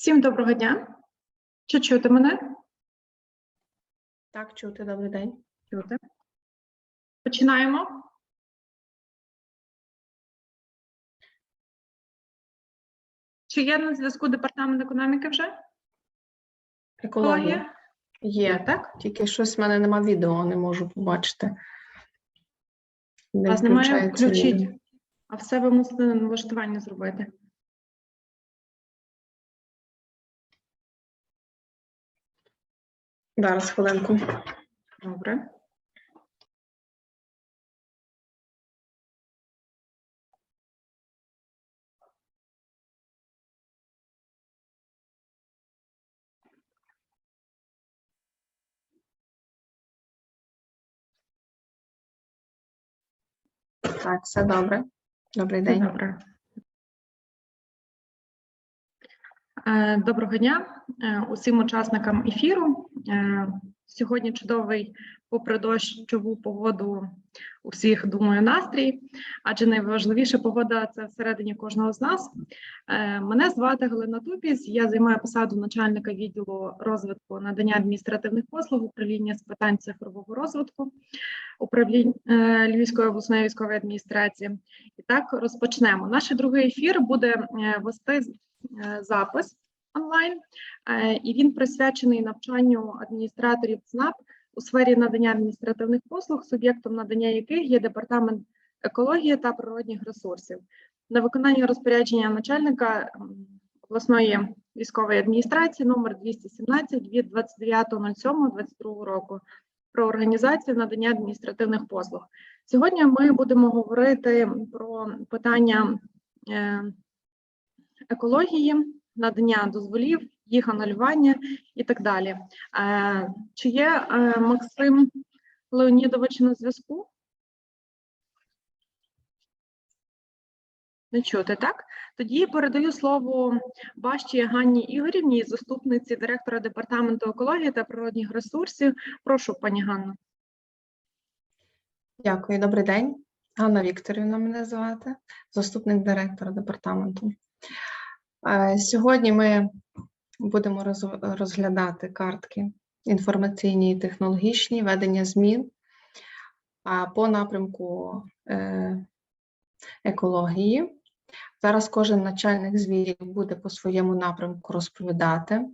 Всім доброго дня. Чи чути мене? Так, чути, добрий день. Чути. Починаємо. Чи є на зв'язку департамент економіки вже? Екологія. Є, так? Тільки щось в мене нема відео, не можу побачити. Не Вас немає? Включіть. А все ви мусите на налаштування зробити. Зараз хвилинку. Добре. Так, все добре. Добрий день. Добре. Е, Доброго дня е, усім учасникам ефіру. Е, Сьогодні чудовий, попри дощову погоду, у всіх, думаю, настрій, адже найважливіша погода це всередині кожного з нас. Е, Мене звати Галина Тупіс, я займаю посаду начальника відділу розвитку надання адміністративних послуг управління з питань цифрового розвитку управління е, Львівської обласної військової адміністрації. І так розпочнемо. Наш другий ефір буде вести запис онлайн, е, і він присвячений навчанню адміністраторів ЦНАП у сфері надання адміністративних послуг, суб'єктом надання яких є департамент екології та природних ресурсів. На виконання розпорядження начальника обласної військової адміністрації номер 217 від 29.07.22 року про організацію надання адміністративних послуг. Сьогодні ми будемо говорити про питання е, екології, надання дозволів, їх анулювання і так далі. Е, Чи є е, Максим Леонідович на зв'язку? Не чути, так? Тоді передаю слово Бащі Ганні Ігорівні, заступниці директора департаменту екології та природних ресурсів. Прошу, пані Ганно. Дякую, добрий день. Ганна Вікторівна мене звати, заступник директора департаменту. Сьогодні ми будемо розглядати картки інформаційні і технологічні, ведення змін по напрямку е, екології. Зараз кожен начальник звірів буде по своєму напрямку розповідати,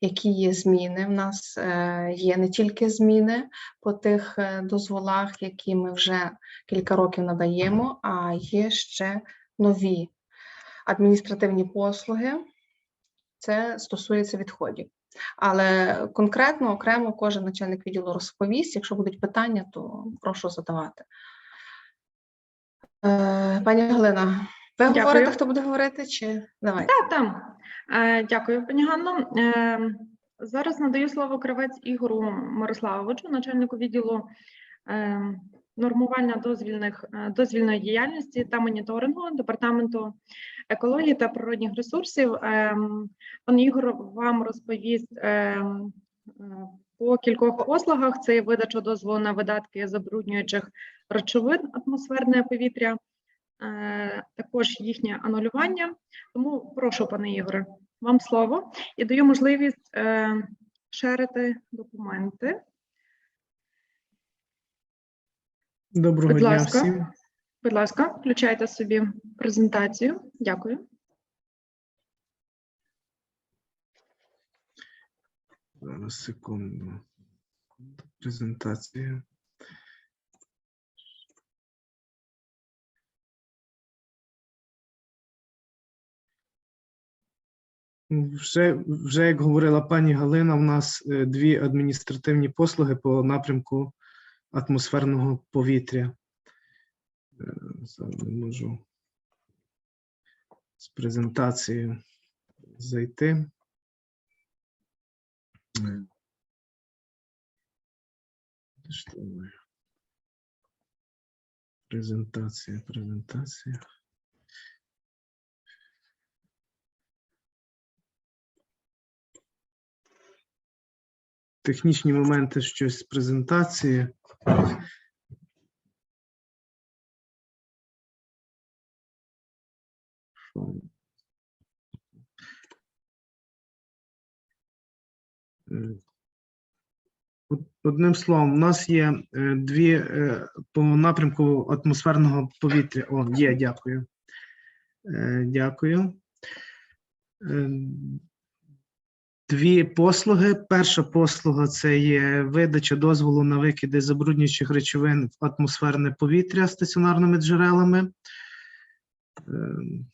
які є зміни. В нас е, є не тільки зміни по тих е, дозволах, які ми вже кілька років надаємо, а є ще нові адміністративні послуги. Це стосується відходів. Але конкретно окремо кожен начальник відділу розповість. Якщо будуть питання, то прошу задавати. Е, Пані Галина, ви Дякую. говорите, хто буде говорити, чи давай? Так, там. Е, Дякую, пані Ганно. Е, Зараз надаю слово кравець Ігору Мирославовичу, начальнику відділу нормування дозвільних е, дозвільної діяльності та моніторингу департаменту екології та природних ресурсів. Е, Пан Ігор вам розповість е, е, по кількох послугах: це видача дозволу на видатки забруднюючих речовин атмосферне повітря, е, також їхнє анулювання. Тому прошу, пане Ігоре, вам слово і даю можливість шерити документи. Доброго Будь дня ласка. всім. Будь ласка, включайте собі презентацію. Дякую. Зараз секунду. Презентація. Вже, вже як говорила пані Галина, у нас е, дві адміністративні послуги по напрямку атмосферного повітря. Е, Зараз не можу з презентацією зайти. Е, моя? Презентація, презентація. Технічні моменти щось з презентації. Е, од- Одним словом, у нас є е, дві е, по напрямку атмосферного повітря. О, є, дякую. Дякую. Дві послуги. Перша послуга це є видача дозволу на викиди забруднюючих речовин в атмосферне повітря стаціонарними джерелами. Ем,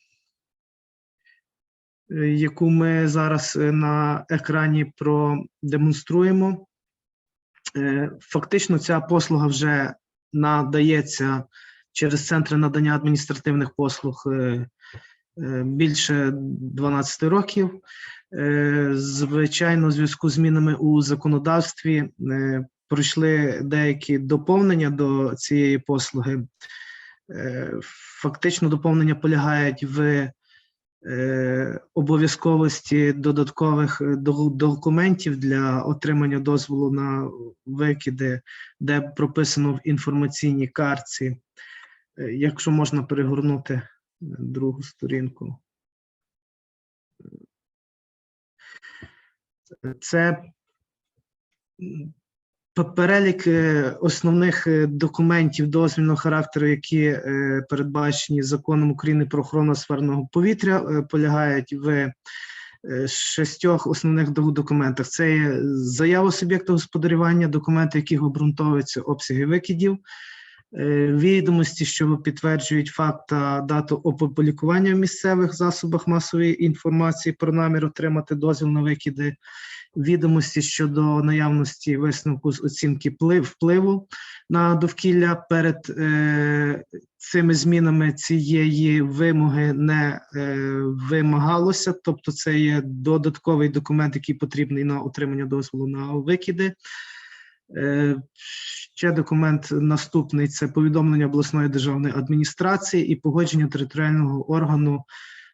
яку ми зараз е, на екрані продемонструємо. Е, Фактично, ця послуга вже надається через центри надання адміністративних послуг е, більше 12 років. Е, Звичайно, у зв'язку з змінами у законодавстві е, пройшли деякі доповнення до цієї послуги. Е, Фактично, доповнення полягають в е, обов'язковості додаткових е, документів для отримання дозволу на викиди, де прописано в інформаційній картці. Е, Якщо можна перегорнути е, другу сторінку. Це перелік е, основних е, документів дозвільного характеру, які е, передбачені законом України про охорону сферного повітря, полягають в шістьох основних до- документах. Це є заява суб'єкта господарювання, документи, які обґрунтовуються обсяги викидів, відомості, що підтверджують факт та дату опублікування в місцевих засобах масової інформації про намір отримати дозвіл на викиди, відомості щодо наявності висновку з оцінки впливу на довкілля перед е, цими змінами цієї вимоги не е, вимагалося, тобто це є додатковий документ, який потрібний на отримання дозволу на викиди. Е, Ще документ наступний це повідомлення обласної державної адміністрації і погодження територіального органу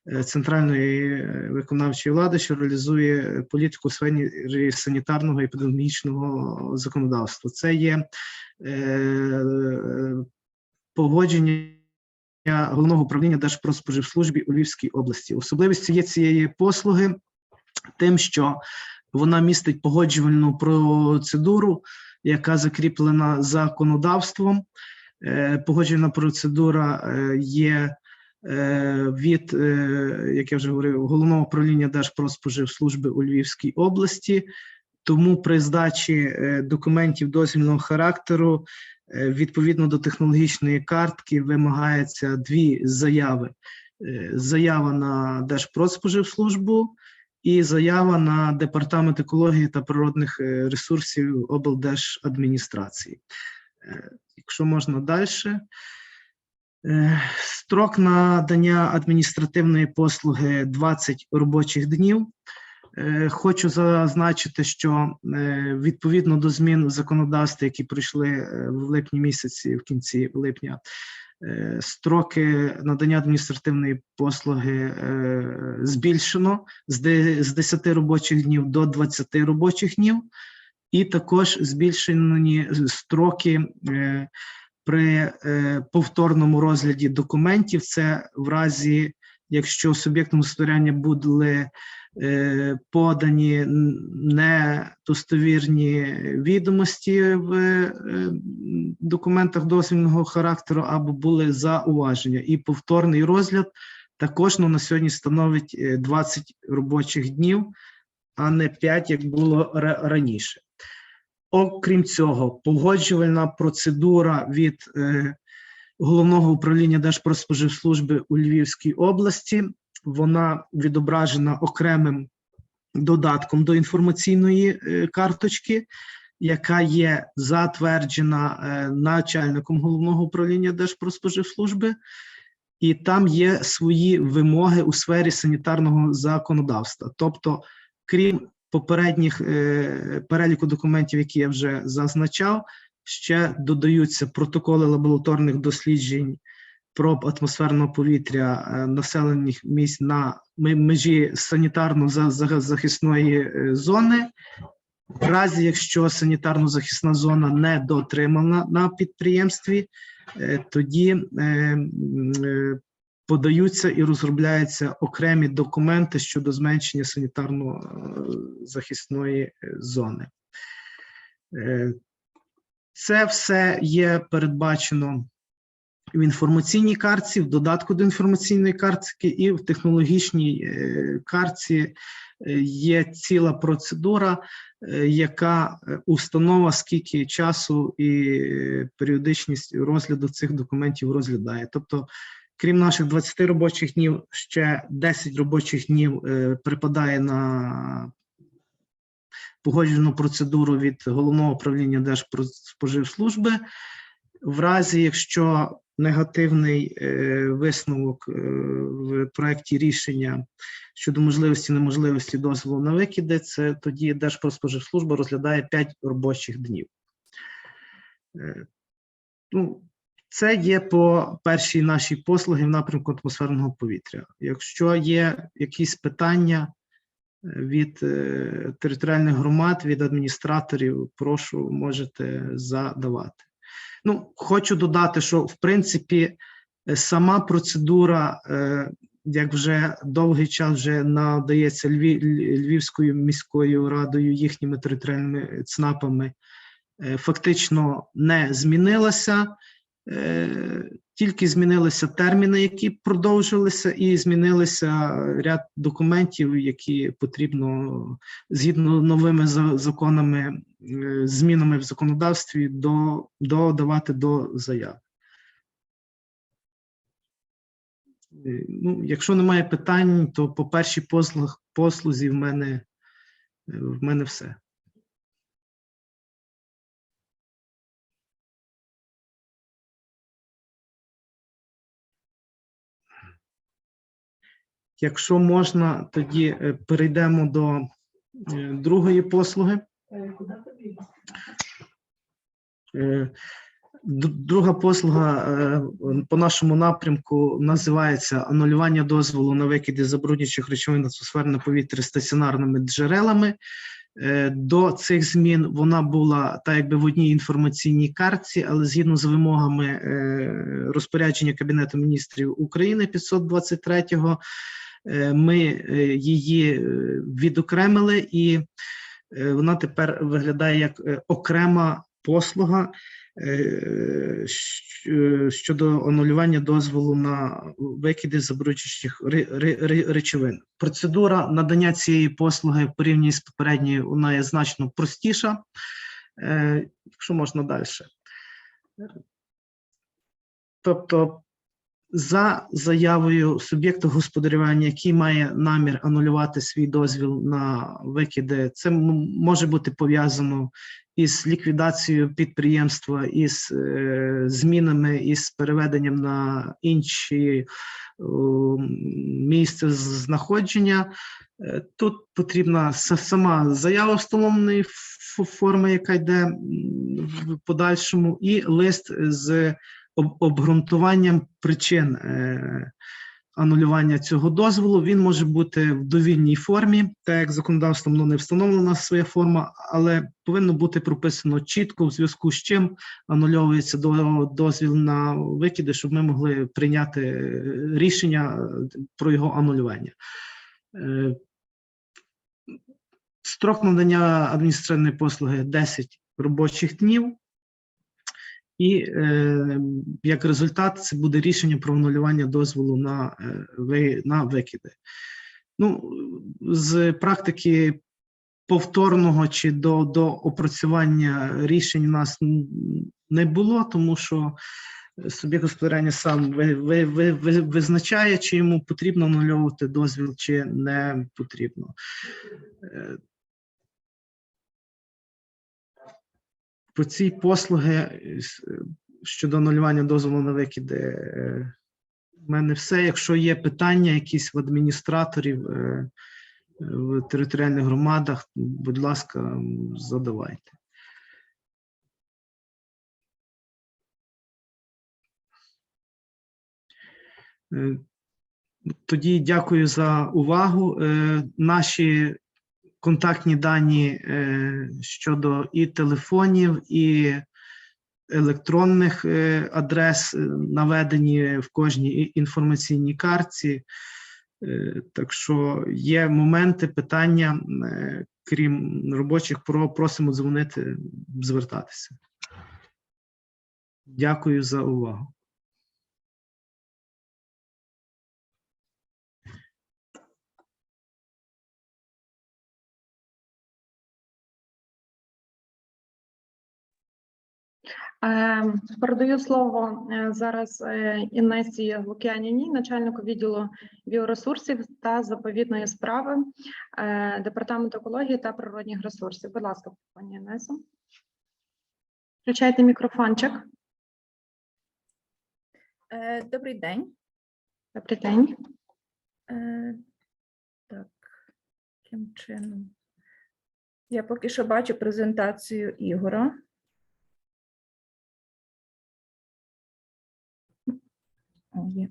е, центральної е, виконавчої влади, що реалізує політику у сфері санітарного і епідемічного законодавства. Це є е, погодження головного управління Держпродспоживслужбі у Львівській області. Особливістю є цієї послуги тим, що вона містить погоджувальну процедуру, яка закріплена законодавством. Е, Погоджувальна процедура е, є е, від, як я вже говорив, головного управління Держпродспоживслужби у Львівській області. Тому при здачі документів дозвільного характеру відповідно до технологічної картки вимагається дві заяви: заява на Держпродспоживслужбу і заява на департамент екології та природних е, ресурсів облдержадміністрації. Е, Якщо можна далі. Строк надання адміністративної послуги 20 робочих днів. Е, Хочу зазначити, що е, відповідно до змін в які прийшли е, в липні місяці, в кінці липня, е, строки надання адміністративної послуги е, збільшено з де- 10 робочих днів до 20 робочих днів, і також збільшені строки е, при е, повторному розгляді документів. Це в разі, якщо суб'єктом господарювання були е, подані недостовірні відомості в е, документах дозвільного характеру або були зауваження. І повторний розгляд також ну, на сьогодні становить е, 20 робочих днів, а не 5, як було раніше. Окрім цього, погоджувальна процедура від е, головного управління Держпродспоживслужби у Львівській області. Вона відображена окремим додатком до інформаційної е, карточки, яка є затверджена е, начальником головного управління Держпродспоживслужби, і там є свої вимоги у сфері санітарного законодавства. Тобто, крім попередніх е, переліку документів, які я вже зазначав, ще додаються протоколи лабораторних досліджень проб атмосферного повітря е, населених місць на межі санітарно-захисної е, зони. В разі, якщо санітарно-захисна зона не дотримана на підприємстві, е, тоді подаються і розробляються окремі документи щодо зменшення санітарно-захисної зони. Це все є передбачено в інформаційній картці, в додатку до інформаційної картки і в технологічній е, картці е, є ціла процедура, е, яка установа скільки часу і періодичність розгляду цих документів розглядає. Тобто, крім наших 20 робочих днів, ще 10 робочих днів припадає на погоджену процедуру від головного управління Держпродспоживслужби. В разі, якщо негативний е, висновок е, в проєкті рішення щодо можливості неможливості дозволу на викиди, це тоді Держпродспоживслужба розглядає 5 робочих днів. Е, ну, це є по першій нашій послуги в напрямку атмосферного повітря. Якщо є якісь питання від територіальних громад, від адміністраторів, прошу, можете задавати. Ну, хочу додати, що в принципі е, сама процедура, е, як вже довгий час вже надається Львів, Львівською міською радою їхніми територіальними ЦНАПами, е, фактично не змінилася. Тільки змінилися терміни, які продовжилися, і змінилися ряд документів, які потрібно згідно новими за- законами, е, змінами в законодавстві до, додавати до заяв. Е, Ну, якщо немає питань, то по першій послуг, послузі в мене, е, в мене все. Якщо можна, тоді е, перейдемо до е, другої послуги. Е, Друга послуга по нашому напрямку називається анулювання дозволу на викиди забруднюючих речовин атмосферне повітря стаціонарними джерелами. До цих змін вона була так якби в одній інформаційній картці, але згідно з вимогами розпорядження Кабінету міністрів України 523-го, е, ми е, її е, відокремили і е, вона тепер виглядає як е, окрема послуга е, е, щодо анулювання дозволу на викиди забруднюючих ре- ре- ре- речовин. Процедура надання цієї послуги в порівнянні з попередньою вона є значно простіша. Е, Якщо можна далі. Тобто за заявою суб'єкту господарювання, який має намір анулювати свій дозвіл на викиди, це може бути пов'язано із ліквідацією підприємства, із е, змінами, із переведенням на інші о, місце з- знаходження. Е, Тут потрібна сама заява встановленої форми, яка йде в подальшому, і лист з обґрунтуванням причин е, анулювання цього дозволу. Він може бути в довільній формі, так як законодавством ну, не встановлена своя форма, але повинно бути прописано чітко, в зв'язку з чим анульовується до- дозвіл на викиди, щоб ми могли прийняти е, рішення е, про його анулювання. Строк надання адміністративної послуги 10 робочих днів. І е, як результат, це буде рішення про анулювання дозволу на, е, на викиди. Ну, з практики повторного чи до, до опрацювання рішень у нас не було, тому що суб'єкт господарювання сам ви, ви, ви, ви, визначає, чи йому потрібно анульовувати дозвіл, чи не потрібно. По цій послуги е, е, щодо анулювання дозволу на викиди. е, В мене все. Якщо є питання якісь в адміністраторів е, в територіальних громадах, будь ласка, задавайте. Е, Тоді дякую за увагу. Е, Наші контактні дані е, щодо і телефонів, і електронних е, адрес е, наведені в кожній інформаційній картці. Так що є моменти, питання, крім робочих, про просимо дзвонити, звертатися. Дякую за увагу. Передаю слово е, зараз е, Інесі Лук'яніній, начальнику відділу біоресурсів та заповідної справи е, Департаменту екології та природних ресурсів. Будь ласка, пані Інесо. Включайте мікрофончик. Е, Добрий день. Добрий день. Е, Так, яким чином? Я поки що бачу презентацію Ігора. Є.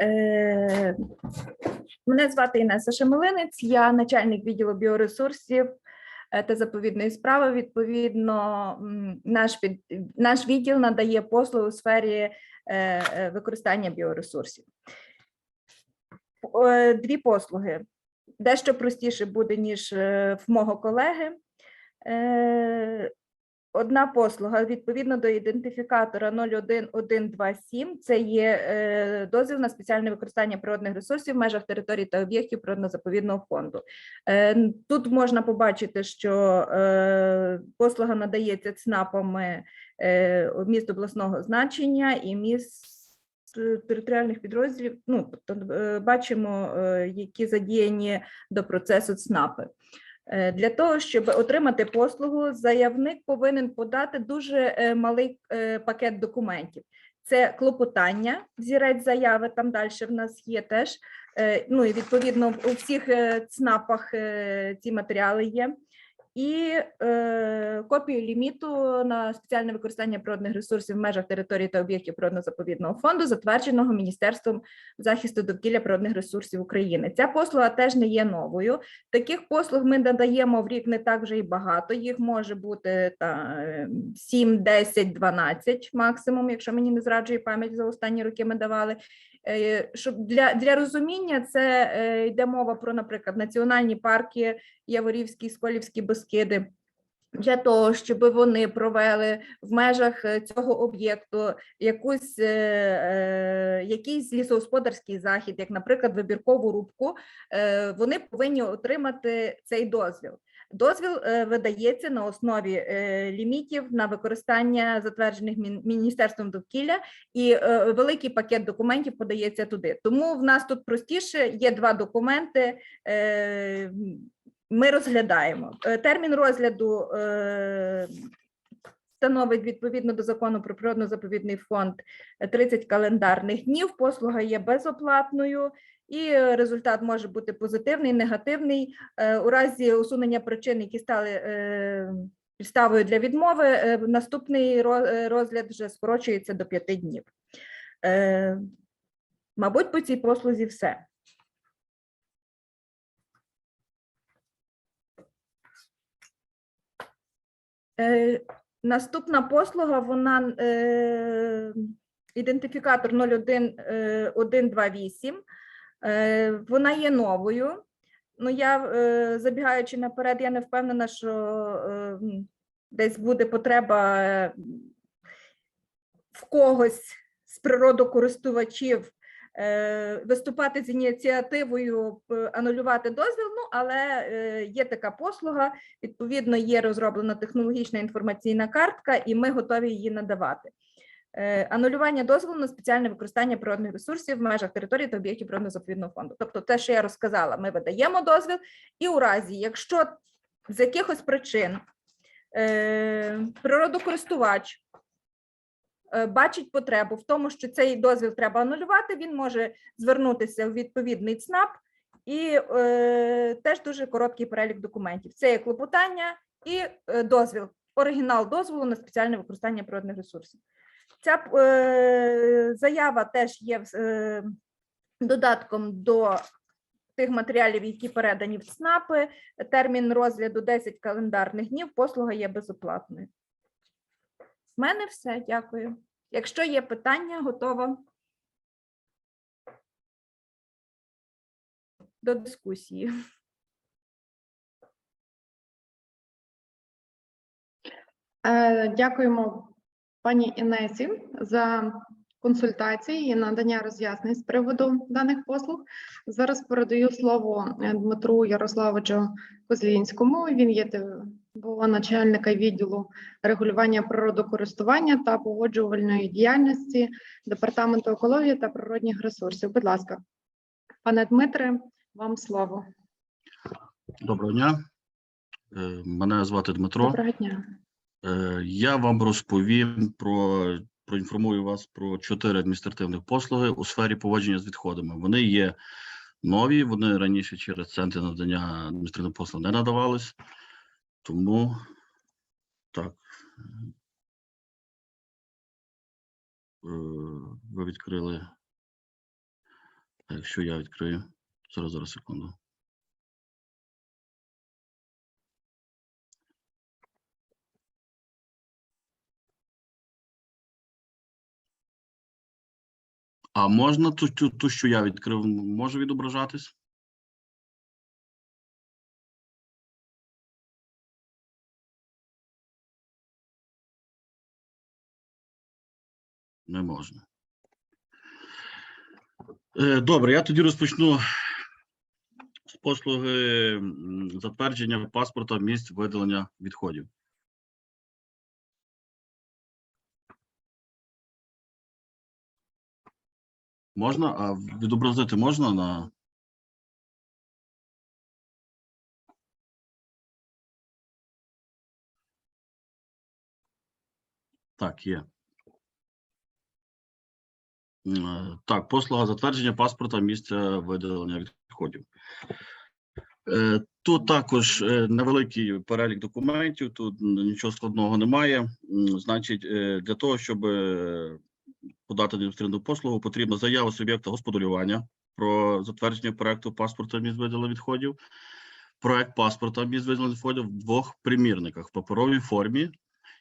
Е, Мене звати Інеса Шемелинець, я начальник відділу біоресурсів е, та заповідної справи. Відповідно, наш, під, наш відділ надає послуги у сфері е, використання біоресурсів. Дві послуги. Дещо простіше буде, ніж в мого колеги. Одна послуга відповідно до ідентифікатора 01127 це є е, дозвіл на спеціальне використання природних ресурсів в межах територій та об'єктів природно-заповідного фонду. Е, Тут можна побачити, що е, послуга надається ЦНАПами міст обласного значення і міст територіальних підрозділів. Ну, тобто бачимо, які задіяні до процесу ЦНАПи. Е, Для того, щоб отримати послугу, заявник повинен подати дуже е, малий е, пакет документів. Це клопотання, взірець заяви, там далі в нас є теж. Ну і відповідно у всіх ЦНАПах ці матеріали є. І е, копію ліміту на спеціальне використання природних ресурсів в межах території та об'єктів природно-заповідного фонду, затвердженого Міністерством захисту довкілля природних ресурсів України. Ця послуга теж не є новою. Таких послуг ми надаємо в рік не так вже і багато. Їх може бути та, е, 7, 10, 12 максимум, якщо мені не зраджує пам'ять за останні роки ми давали. Е, Щоб для, для розуміння це е, йде мова про, наприклад, національні парки Яворівські, Сколівські Бескиди. Для того, щоб вони провели в межах е, цього об'єкту якусь, якийсь лісогосподарський захід, як, наприклад, вибіркову рубку, вони повинні отримати цей дозвіл. Дозвіл е, видається на основі е, лімітів на використання затверджених Міністерством довкілля, і е, великий пакет документів подається туди. Тому в нас тут простіше є два документи. Ми розглядаємо термін розгляду. Становить відповідно до закону про природно-заповідний фонд е, 30 календарних днів. Послуга є безоплатною, і результат може бути позитивний, негативний. Е, У разі усунення причин, які стали е, підставою для відмови, е, наступний розгляд вже скорочується до 5 днів. Мабуть, по цій послузі все. Наступна послуга, вона ідентифікатор 01128. Е, вона є новою. Ну, я е, забігаючи наперед, я не впевнена, що е, десь буде потреба в когось з природокористувачів виступати з ініціативою анулювати дозвіл. Ну, але є така послуга. Відповідно, є розроблена технологічна інформаційна картка, і ми готові її надавати. Е, Анулювання дозволу на спеціальне використання природних ресурсів в межах території та об'єктів природно-заповідного фонду. Тобто, те, що я розказала, ми видаємо дозвіл, і у разі, якщо з якихось причин е, природокористувач е, бачить потребу в тому, що цей дозвіл треба анулювати, він може звернутися в відповідний ЦНАП і теж дуже короткий перелік документів. Це є клопотання і дозвіл, оригінал дозволу на спеціальне використання природних ресурсів. Ця е, заява теж є е, додатком до тих матеріалів, які передані в ЦНАПи. Термін розгляду 10 календарних днів. Послуга є безоплатною. В мене все. Дякую. Якщо є питання, готова до дискусії. Е, Дякуємо пані Інесі за консультації і надання роз'яснень з приводу даних послуг. Зараз передаю слово е, Дмитру Ярославовичу Козлінському. Він є ТВО начальника відділу регулювання природокористування та погоджувальної діяльності Департаменту екології та природних ресурсів. Будь ласка, пане Дмитре, вам слово. Доброго дня. Е, Мене звати Дмитро. Доброго дня. Е, Я вам розповім про проінформую вас про чотири адміністративних послуги у сфері поводження з відходами. Вони є нові, вони раніше через центри надання адміністративних послуг не надавались. Тому так. Е, Ви відкрили. Якщо я відкрию, зараз зараз секунду. А можна ту, ту, ту, що я відкрив, може відображатись? Не можна. Е, Добре, я тоді розпочну з послуги затвердження паспорта місць видалення відходів. Можна? А відобразити можна на. Так, є. Е, Так, послуга затвердження паспорта місця видалення відходів. Е, Тут також е, невеликий перелік документів, тут нічого складного немає. Значить, для того, щоб подати адміністративну послугу, потрібна заява суб'єкта господарювання про затвердження проекту паспорта місць відходів, проект паспорта місць відходів в двох примірниках в паперовій формі.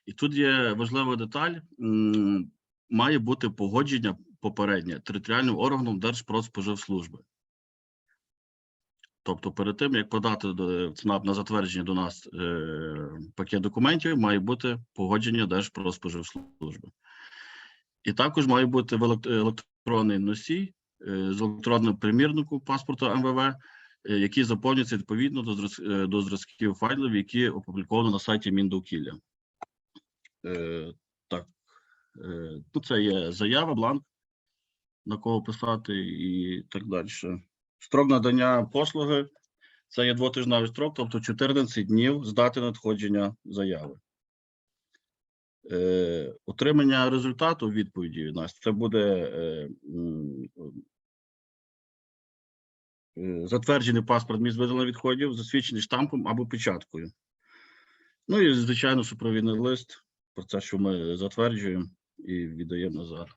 І тут є важлива деталь: має бути погодження попереднє територіальним органом Держпродспоживслужби. Тобто, перед тим як подати ЦНАП на затвердження до нас е, пакет документів, має бути погодження Держпродспоживслужби. І також має бути електронний носій е, з електронним примірнику паспорту МВВ, е, який заповнюється відповідно до, е, зразків файлів, які опубліковано на сайті Міндовкілля. Так, тут це є заява, бланк, на кого писати і так далі. Строк надання послуги це є двотижневий строк, тобто 14 днів з дати надходження заяви. Е, отримання результату відповіді від нас це буде е, е, затверджений паспорт місць видалення відходів, засвідчений штампом або печаткою. Ну і, звичайно, супровідний лист про це, що ми затверджуємо і віддаємо назад.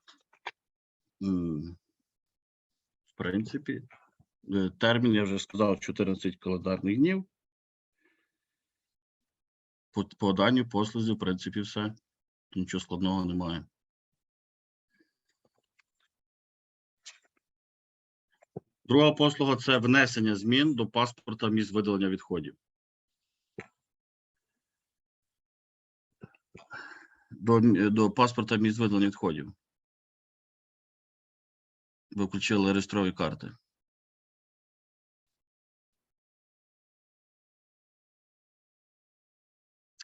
В принципі, е, термін, я вже сказав, 14 календарних днів. По, по послузі, в принципі, все. Нічого складного немає. Друга послуга це внесення змін до паспорта місць видалення відходів. До, до паспорта місць видалення відходів. Ви включили реєстрові карти.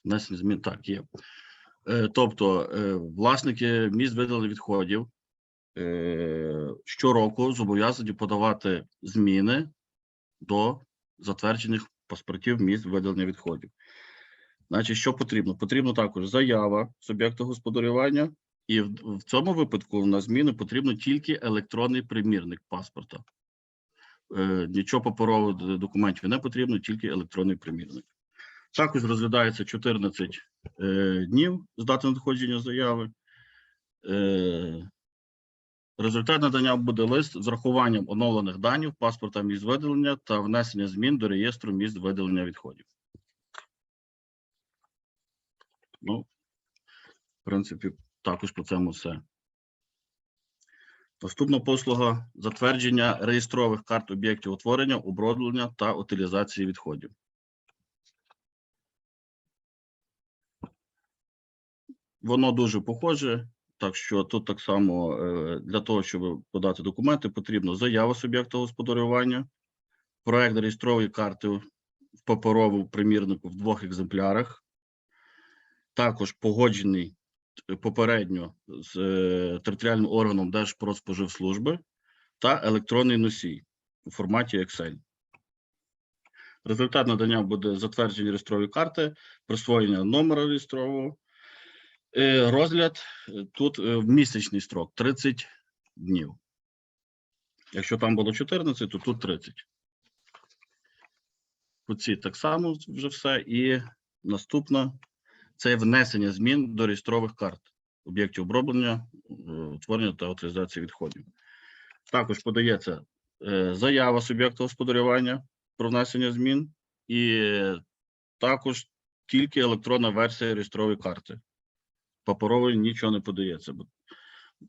Внесення змін, так, є. Е, Тобто, е, власники місць видалення відходів е, щороку зобов'язані подавати зміни до затверджених паспортів місць видалення відходів. Значить, що потрібно? Потрібно також заява суб'єкта господарювання, і в, цьому випадку на зміни потрібно тільки електронний примірник паспорта. Нічого паперового документів не потрібно, тільки електронний примірник. Також розглядається 14 е, днів з дати надходження заяви. Е, Результат надання буде лист з врахуванням оновлених даних паспорта місць видалення та внесення змін до реєстру місць видалення відходів. Ну, в принципі, також по цьому все. Наступна послуга затвердження реєстрових карт об'єктів утворення, оброблення та утилізації відходів. Воно дуже похоже, так що тут так само е, для того, щоб подати документи, потрібно заява суб'єкта господарювання, проект реєстрової карти в паперовому примірнику в двох екземплярах, також погоджений е, попередньо з е, територіальним органом Держпродспоживслужби та електронний носій у форматі Excel. Результат надання буде затвердження реєстрової карти, присвоєння номера реєстрового, Розгляд е, тут е, в місячний строк 30 днів. Якщо там було 14, то тут 30. По цій так само вже все. І наступна це внесення змін до реєстрових карт об'єктів оброблення, е, утворення та утилізації відходів. Також подається е, заява суб'єкта господарювання про внесення змін, і е, також тільки електронна версія реєстрової карти паперовий нічого не подається.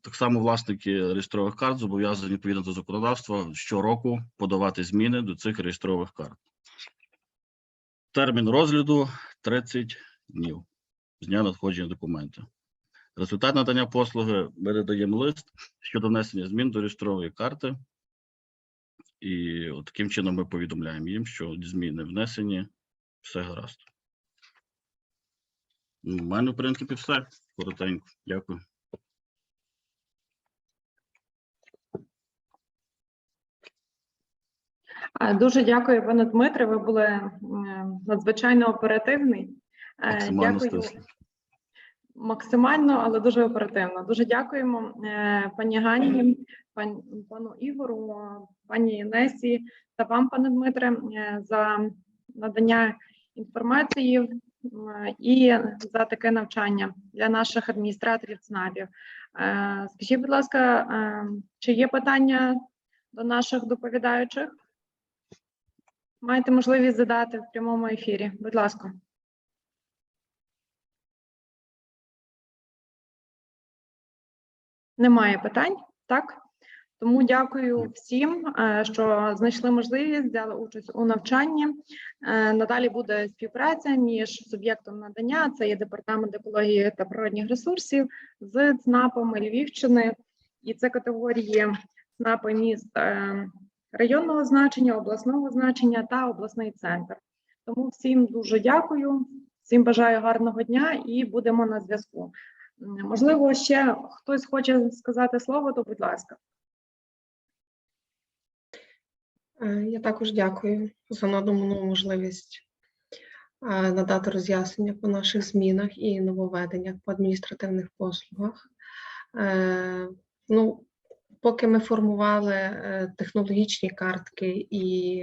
Так само власники реєстрових карт зобов'язані відповідно до законодавства щороку подавати зміни до цих реєстрових карт. Термін розгляду 30 днів з дня надходження документа. Результат надання послуги ми надаємо лист щодо внесення змін до реєстрової карти. І от таким чином ми повідомляємо їм, що зміни внесені, все гаразд. У мене, в принципі, все. Коротенько. Дякую. Дуже дякую, пане Дмитре. Ви були надзвичайно оперативний. Е, Максимально Дякую максимально, але дуже оперативно. Дуже дякуємо е, пані Гані, пан, пану Ігору, пані Несі та вам, пане Дмитре, е, за надання інформації і за таке навчання для наших адміністраторів ЦНАПів. Е, Скажіть, будь ласка, е, чи є питання до наших доповідаючих? Маєте можливість задати в прямому ефірі. Будь ласка. Немає питань, так? Тому дякую всім, е, що знайшли можливість, взяли участь у навчанні. Е, Надалі буде співпраця між суб'єктом надання, це є департамент екології та природних ресурсів, з ЦНАПами Львівщини, і це категорії ЦНАПи міст е, районного значення, обласного значення та обласний центр. Тому всім дуже дякую, всім бажаю гарного дня і будемо на зв'язку. Можливо, ще хтось хоче сказати слово, то будь ласка. Е, Я також дякую за надану можливість е, надати роз'яснення по наших змінах і нововведеннях по адміністративних послугах. Е, Ну, поки ми формували е, технологічні картки і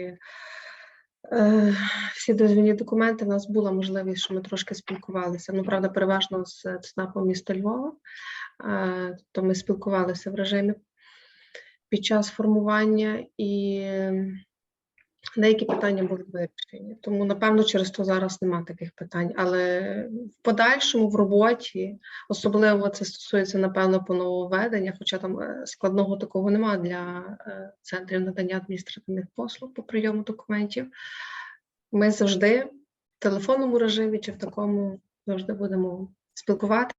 е, всі дозвільні документи, в нас була можливість, що ми трошки спілкувалися. Ну, правда, переважно з ЦНАПом міста Львова. Е, То ми спілкувалися в режимі під час формування, і деякі питання були вирішені. Тому, напевно, через то зараз нема таких питань. Але в подальшому в роботі, особливо це стосується, напевно, по нововведеннях, хоча там е, складного такого нема для е, центрів надання адміністративних послуг по прийому документів. Ми завжди в телефонному режимі чи в такому завжди будемо спілкуватися.